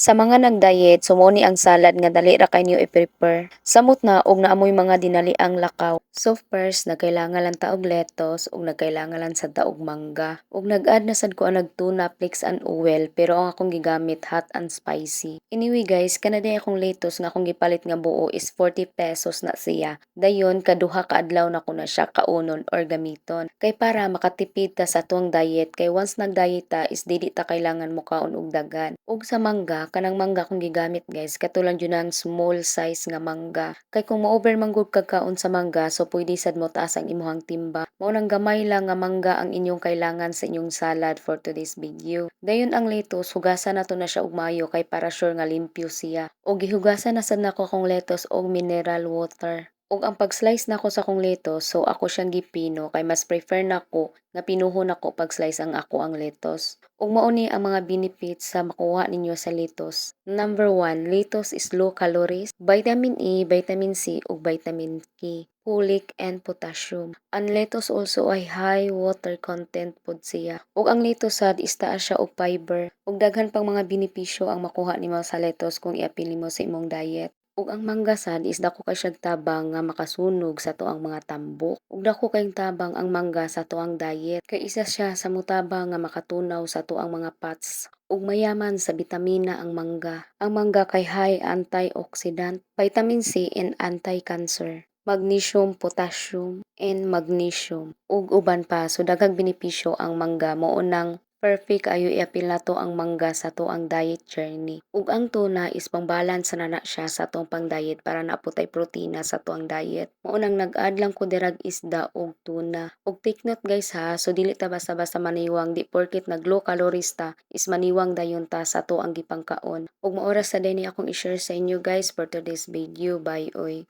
Sa mga nag-diet, sumuni ang salad nga dali ra kay niyo i-prepare. Samot na og naamoy mga dinaliang lakaw. So first, nagkailangan lang ta og lettuce ug nagkailangan lang sa taog mangga. Ug nag-add na sad ko ang nagtuna flakes and oil pero ang akong gigamit hot and spicy. Anyway guys, kana day akong lettuce nga akong gipalit nga buo is 40 pesos na siya. Dayon kaduha ka adlaw na ko na siya kaunon or gamiton. Kay para makatipid ta sa tuwang diet kay once nag-diet is dili ta kailangan mo kaon og dagan. Ug sa mangga, kanang mangga akong gigamit guys, katulang yun ang small size nga mangga. Kay kung ma-over manggod kag kaon sa mangga, so pwede sad mo taas ang imuhang timba. Mao nang gamay lang nga mangga ang inyong kailangan sa inyong salad for today's video. Dayon ang lettuce, hugasan nato na siya og maayo kay para sure nga limpyo siya. Og gihugasan na sad nako akong lettuce og mineral water. Og ang pag-slice nako sa akong lettuce, so ako siyang gipino kay mas prefer nako nga pinuhon nako pag-slice ang ako ang lettuce. Ug mao ni ang mga benefits sa makuha ninyo sa lettuce. Number 1, lettuce is low calories, vitamin E, vitamin C ug vitamin K, folic and potassium. Ang lettuce also ay high water content pod siya. Ug ang lettuce sad is taas siya og fiber. Ug daghan pang mga benepisyo ang makuha nimo sa lettuce kung iapil nimo sa imong diet. Ug ang mangga sad is dako kay siyang tabang nga makasunog sa tuang mga tambok. Ug dako kayong tabang ang mangga sa tuang diet. Kay isa siya sa mutabang nga makatunaw sa tuang mga fats. Ug mayaman sa bitamina ang mangga. Ang mangga kay high antioxidant, vitamin C and anti-cancer magnesium, potassium, and magnesium. Ug uban pa, so daghang benepisyo ang mangga mo nang perfect ayo iapil nato ang mangga sa to ang diet journey. Ug ang tuna is pang balance na na siya sa tong pang diet para naaputay protina sa to ang diet. Mao nang nag-add lang ko dirag isda ug tuna. Ug take note guys ha, so dili ta basta-basta maniwang di porket nag low calories is maniwang dayon ta sa to ang gipangkaon. Ug maoras sa din ni akong i-share sa inyo guys for today's video. Bye oy.